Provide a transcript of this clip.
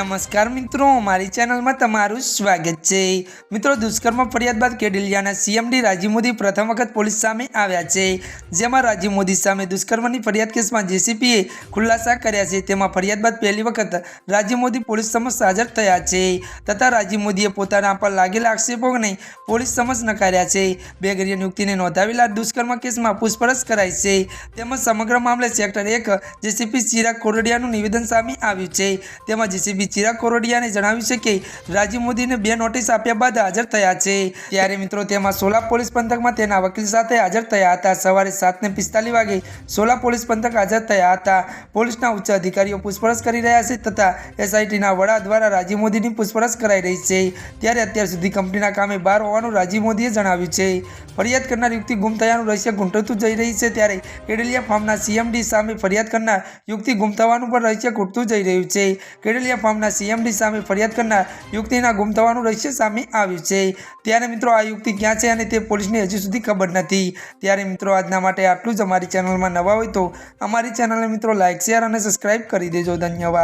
નમસ્કાર મિત્રો, મારી ચેનલમાં તમારું સ્વાગત છે. મિત્રો, દુષ્કર્મ ફરિયાદ બાદ કેડિલિયાના સીએમડી રાજીવ મોદી પ્રથમ વખત પોલીસ સામે આવ્યા છે. જેમાં રાજીવ મોદી સામે દુષ્કર્મની ફરિયાદ કેસમાં જેસીપીએ ખુલાસા કર્યા છે. તેમાં ફરિયાદ બાદ પહેલી વખત રાજીવ મોદી પોલીસ સમક્ષ હાજર થયા છે. તથા રાજીવ મોદીએ પોતાના પર લાગેલા આક્ષેપોને પોલીસ સમક્ષ નકાર્યા છે. બેગરીય નિયુક્તિને નોંધાવેલા દુષ્કર્મ કેસમાં પૂછપરછ કરાઈ છે. તેમજ સમગ્ર મામલે સેક્ટર એક જેસીપી ચિરાગ કોરડિયાનું નિવેદન સામે આવ્યું છે. તેમાં જેસીબી ચિરાગ કોરોડિયાને જણાવ્યું છે કે રાજીવ મોદીને બે નોટિસ આપ્યા બાદ હાજર થયા છે. ત્યારે મિત્રો તેમાં સોલા પોલીસ પંથકમાં તેના વકીલ સાથે હાજર થયા હતા. સવારે સાતને પિસ્તાલીસ વાગે સોલા પોલીસ પંથક હાજર થયા હતા. પોલીસના ઉચ્ચ અધિકારીઓ પૂછપરછ કરી રહ્યા છે તથા એસઆઈટીના વડા દ્વારા રાજીવ મોદીની પૂછપરછ કરાઈ રહી છે. ત્યારે અત્યાર સુધી કંપનીના કામે બહાર હોવાનું રાજીવ મોદીએ જણાવ્યું છે. ફરિયાદ કરનાર યુક્તિ ગુમ થયાનું રહસ્ય ઘૂંટતું જઈ રહી છે. ત્યારે કેડલિયા ફાર્મના સીએમડી સામે ફરિયાદ કરનાર યુક્તિ ગુમ થવાનું પણ રહસ્ય ઘૂંટતું જઈ રહ્યું છે. કેડલિયા ફાર્મના સીએમડી સામે ફરિયાદ કરનાર યુક્તિના ગુમ થવાનું રહસ્ય સામે આવ્યું છે. ત્યારે મિત્રો આ યુક્તિ ક્યાં છે અને તે પોલીસને હજુ સુધી ખબર નથી. ત્યારે મિત્રો આજના માટે આટલું જ. અમારી ચેનલમાં નવા હોય તો અમારી ચેનલને મિત્રો લાઇક શેર અને સબસ્ક્રાઇબ કરી દેજો. ધન્યવાદ.